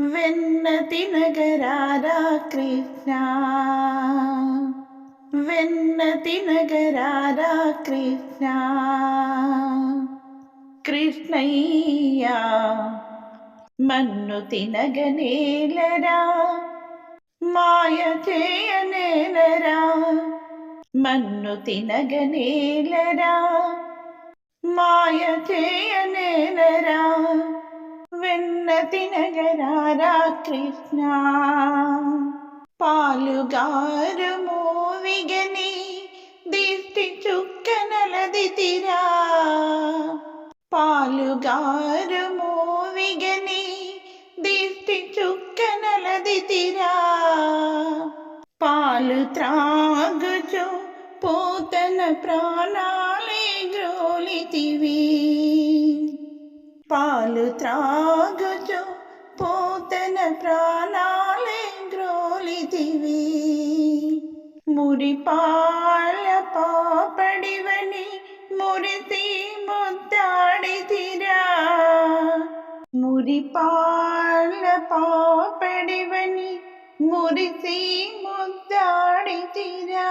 వెన్న తినగరారా కృష్ణ? వెన్న తినగరారా కృష్ణ? కృష్ణయ్యా మన్ను తినగనేలరా? మాయ చేయనేలరా? మన్ను తినగనేలరా? మాయ చేయనేలరా? వెన్న తినగరారా కృష్ణ. పాలుగారు మోవిగని దిష్టి చుక్కనలది తిరా పాలుగారు మోవిగని దిష్టి చుక్కనలది తిరా పాలు త్రాగుచు పూతన ప్రాణాలే గ్రోలితివి పాలు త్రాగుచు పోతన ప్రాణాలే గ్రోలితివి మురి పాల పాపడివని మురిసి ముద్దాడితిరా మురి పాల పాపడివని మురిసి ముద్దాడితిరా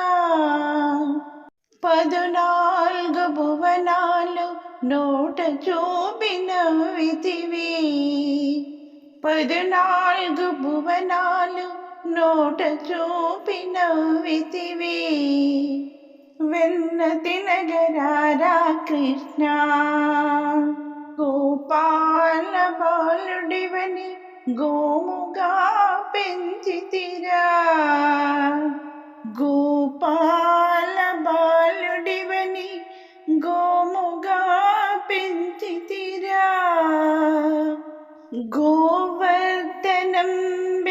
పదునాలుగు భువనాలు నోట చూపిన విధివి పదునాలుగు భువనాలు నోట చూపిన వితివి వెన్న తినగరారా కృష్ణ? గోపాల బాలుడివని గోముగా పెంచితిరా గోపాల బాలుడివని గోముగా పెంచితిరా గో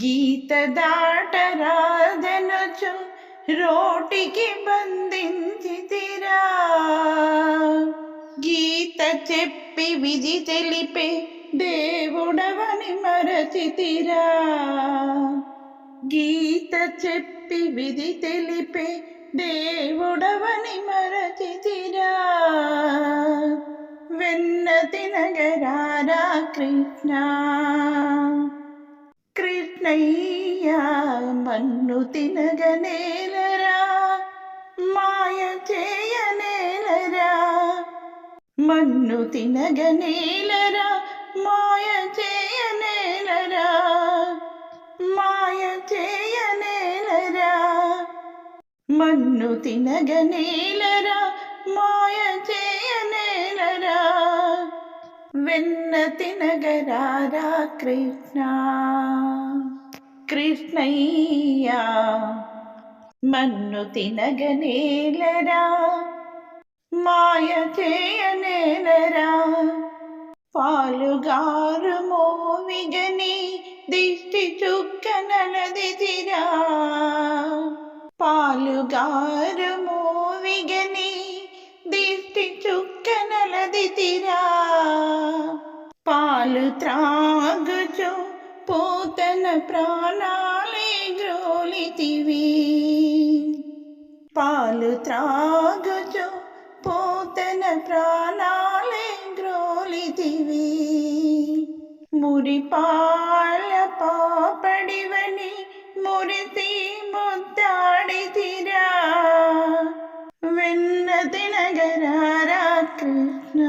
గీత దాటరాదనుచు రోటికి బంధించితిరా గీత చెప్పి విధి తెలిపే దేవుడవని మరచితిరా గీత చెప్పి విధి తెలిపే దేవుడవని మరచితిరా వెన్న తినగరారా కృష్ణ కృష్ణయ్య మన్ను తినగనేలరా మాయ చేయనేలరా మన్ను తినగనేలరా మాయ చేయనేలరా మాయ చేయనేలరా మన్ను తినగనేలరా మాయ చేయనేలరా వెన్న తినగరారా కృష్ణ కృష్ణయ్య మన్ను తినగనేలరా మాయ చేయనేలరా పాలుగారు మోవిగని దిష్టి చుక్క నలదిదిరా పాలుగారు మోవిగని దిష్టి చుక్క నలదిదిరా పాలు త్రా పోతన ప్రాణాలే గ్రోలితివి పాలు త్రాగుచు పోతన ప్రాణాలే గ్రోలితివి మురి పాల పాపడివని మురిసి ముద్దాడితిరా వెన్న తినగరారా కృష్ణ.